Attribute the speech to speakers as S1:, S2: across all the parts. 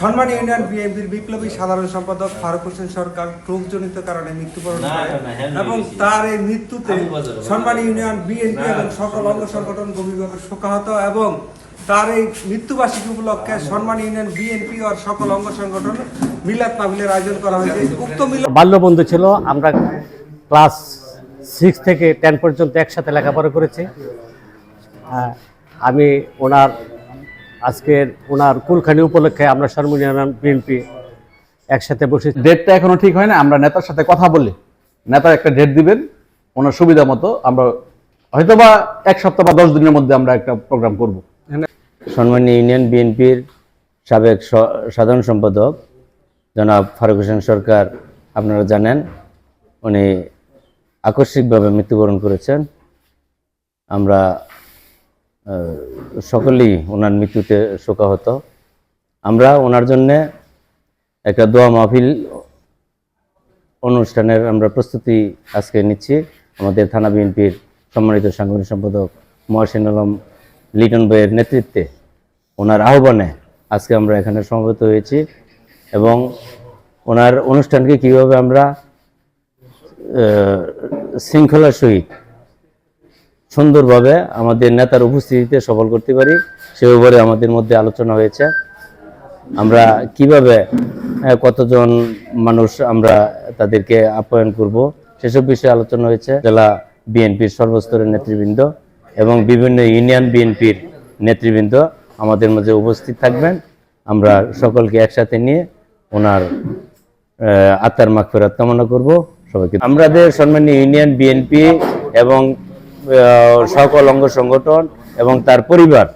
S1: সম্মানী ইউনিয়ন বিএনপির বিপ্লবী সাধারণ সম্পাদক ফারুক হোসেন সরকার রোগজনিত কারণে মৃত্যুবরণ
S2: না, হ্যাঁ,
S1: এবং তার এই মৃত্যুতে সম্মানী ইউনিয়ন বিএনপি এবং সকল অঙ্গ সংগঠন গভীরভাবে শোকাহত এবং তার এই মৃত্যুবার্ষিকী উপলক্ষে সম্মানী ইউনিয়ন বিএনপি আর সকল অঙ্গ সংগঠন মিলাদ মাহফিলের আয়োজন করা হয়েছে। উক্ত মিলাদ
S3: বাল্যবন্ধু ছিল আমরা ক্লাস সিক্স থেকে টেন পর্যন্ত একসাথে লেখাপড়া করেছি। হ্যাঁ, আমি ওনার আজকের ওনার কুলখানি উপলক্ষে আমরা সর্বনিয়ন বিএনপি একসাথে বসে
S4: ডেটটা এখনও ঠিক হয় না আমরা নেতার সাথে কথা বলি। নেতা একটা ডেট দিবেন ওনার সুবিধা মতো আমরা হয়তো বা এক সপ্তাহ বা দশ দিনের মধ্যে আমরা একটা প্রোগ্রাম করব।
S5: সম্মানীয় ইউনিয়ন বিএনপির সাবেক সাধারণ সম্পাদক জনাব ফারুক হোসেন সরকার আপনারা জানেন উনি আকস্মিকভাবে মৃত্যুবরণ করেছেন। আমরা সকলেই ওনার মৃত্যুতে শোকাহত। আমরা ওনার জন্যে একটা দোয়া মাহফিল অনুষ্ঠানের আমরা প্রস্তুতি আজকে নিচ্ছি। আমাদের থানা বিএনপির সম্মানিত সাংগঠনিক সম্পাদক মহসিন আলম লিটন বইয়ের নেতৃত্বে ওনার আহ্বানে আজকে আমরা এখানে সমবেত হয়েছি এবং ওনার অনুষ্ঠানকে কীভাবে আমরা শৃঙ্খলার সহিত সুন্দরভাবে আমাদের নেতার উপস্থিতিতে সফল করতে পারি, সে ব্যাপারে আমাদের মধ্যে আলোচনা হয়েছে। আমরা কীভাবে কতজন মানুষ আমরা তাদেরকে আপ্যায়ন করব, সেসব বিষয়ে আলোচনা হয়েছে। জেলা বিএনপির সর্বস্তরের নেতৃবৃন্দ এবং বিভিন্ন ইউনিয়ন বিএনপির নেতৃবৃন্দ আমাদের মাঝে উপস্থিত থাকবেন। আমরা সকলকে একসাথে নিয়ে ওনার আত্মার মাগফিরাত কামনা করব। সবাইকে আমাদের সম্মানীয় ইউনিয়ন বিএনপি এবং সকল অঙ্গ সংগঠন এবং তার পরিবার,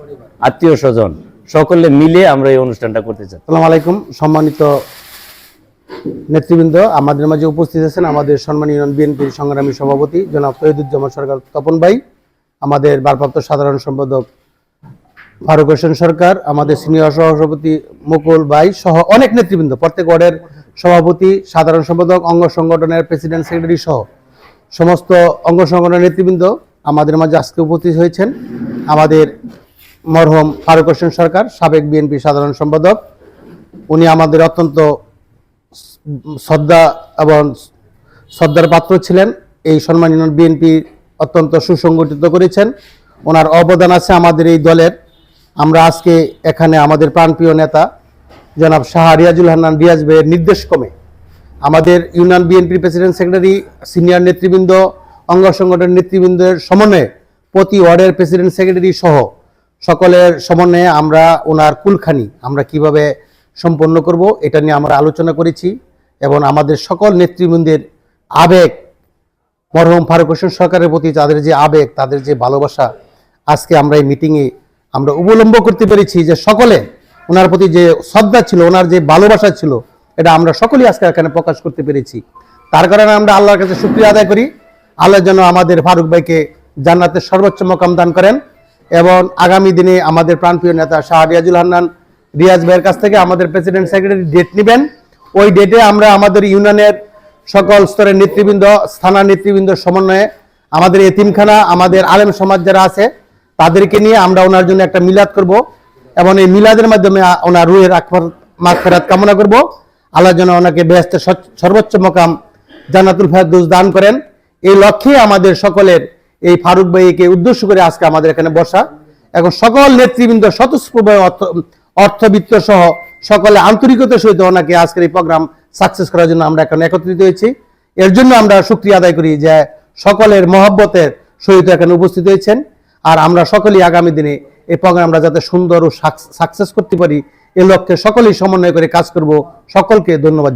S5: আত্মীয় স্বজন, সকলে মিলে আমরা এই অনুষ্ঠানটা করতে চাই।
S6: আসসালামু আলাইকুম, সম্মানিত নেতৃবৃন্দ, আমাদের মাঝে উপস্থিত আছেন আমাদের সম্মানীয় বিএনপির সংগ্রামী সভাপতি জনাব তহিদুজ্জামান সরকার তপন ভাই, আমাদের ভারপ্রাপ্ত সাধারণ সম্পাদক ফারুক হোসেন সরকার, আমাদের সিনিয়র সহসভাপতি মুকুল ভাই সহ অনেক নেতৃবৃন্দ, প্রত্যেক ওয়ার্ডের সভাপতি, সাধারণ সম্পাদক, অঙ্গ সংগঠনের প্রেসিডেন্ট, সেক্রেটারি সহ সমস্ত অঙ্গ সংগঠনের নেতৃবৃন্দ আমাদের মাঝে আজকে উপস্থিত হয়েছেন আমাদের মরহম ফারুক হোসেন সরকার, সাবেক বিএনপি সাধারণ সম্পাদক। উনি আমাদের অত্যন্ত শ্রদ্ধা এবং শ্রদ্ধার পাত্র ছিলেন। এই সম্মানীয় বিএনপি অত্যন্ত সুসংগঠিত করেছেন। ওনার অবদান আছে আমাদের এই দলের। আমরা আজকে এখানে আমাদের প্রাণপ্রিয় নেতা জনাব শাহ রিয়াজুল হান্নান রিয়াজ ভাইয়ের নির্দেশ কমে আমাদের ইউনিয়ন বিএনপির প্রেসিডেন্ট সেক্রেটারি সিনিয়র নেতৃবৃন্দ অঙ্গ সংগঠনের নেতৃবৃন্দের সমন্বয়ে প্রতি ওয়ার্ডের প্রেসিডেন্ট, সেক্রেটারি সহ সকলের সমন্বয়ে আমরা ওনার কুলখানি আমরা কীভাবে সম্পন্ন করব এটা নিয়ে আমরা আলোচনা করেছি এবং আমাদের সকল নেতৃবৃন্দের আবেগ, মরহম ফারুক হোসেন সরকারের প্রতি তাদের যে আবেগ, তাদের যে ভালোবাসা, আজকে আমরা এই মিটিংয়ে আমরা অবলম্ব করতে পেরেছি যে সকলে ওনার প্রতি যে শ্রদ্ধা ছিল, ওনার যে ভালোবাসা ছিল, এটা আমরা সকলেই আজকে এখানে প্রকাশ করতে পেরেছি। তার কারণে আমরা আল্লাহর কাছে শুক্রিয়া আদায় করি। আল্লাহ যেন আমাদের ফারুক ভাইকে জান্নাতের সর্বোচ্চ মকাম দান করেন এবং আগামী দিনে আমাদের প্রাণপ্রিয় নেতা শাহ রিয়াজুল হান্নান রিয়াজ ভাইয়ের কাছ থেকে আমাদের প্রেসিডেন্ট সেক্রেটারি ডেট নেবেন। ওই ডেটে আমরা আমাদের ইউনিয়নের সকল স্তরের নেতৃবৃন্দ স্থানা নেতৃবৃন্দ সমন্বয়ে আমাদের এতিমখানা, আমাদের আলেম সমাজ যারা আছে, তাদেরকে নিয়ে আমরা ওনার জন্য একটা মিলাদ করব এবং এই মিলাদের মাধ্যমে ওনার রুহের আকবর মাগফিরাত কামনা করব। আল্লাহ যেন ওনাকে সচ- সর্বোচ্চ মকাম জান্নাতুল ফেরদৌস দান করেন। এই লক্ষ্যে আমাদের সকলের এই ফারুক ভাইকে উদ্দেশ্য করে আজকে আমাদের এখানে বসা। এখন সকল নেতৃবৃন্দ স্বতঃস্ফূর্তভাবে অর্থ, অর্থবিত্ত সহ সকলে আন্তরিকতার সহিত ওনাকে আজকের এই প্রোগ্রাম সাকসেস করার জন্য আমরা এখানে একত্রিত হয়েছি। এর জন্য আমরা শুক্রিয়া আদায় করি যে সকলের মহব্বতের সহিত এখানে উপস্থিত হয়েছেন। আর আমরা সকলেই আগামী দিনে এই প্রোগ্রামটা যাতে সুন্দর ও সাকসেস করতে পারি, এ লক্ষ্যে সকলেই সমন্বয় করে কাজ করব। সকলকে ধন্যবাদ।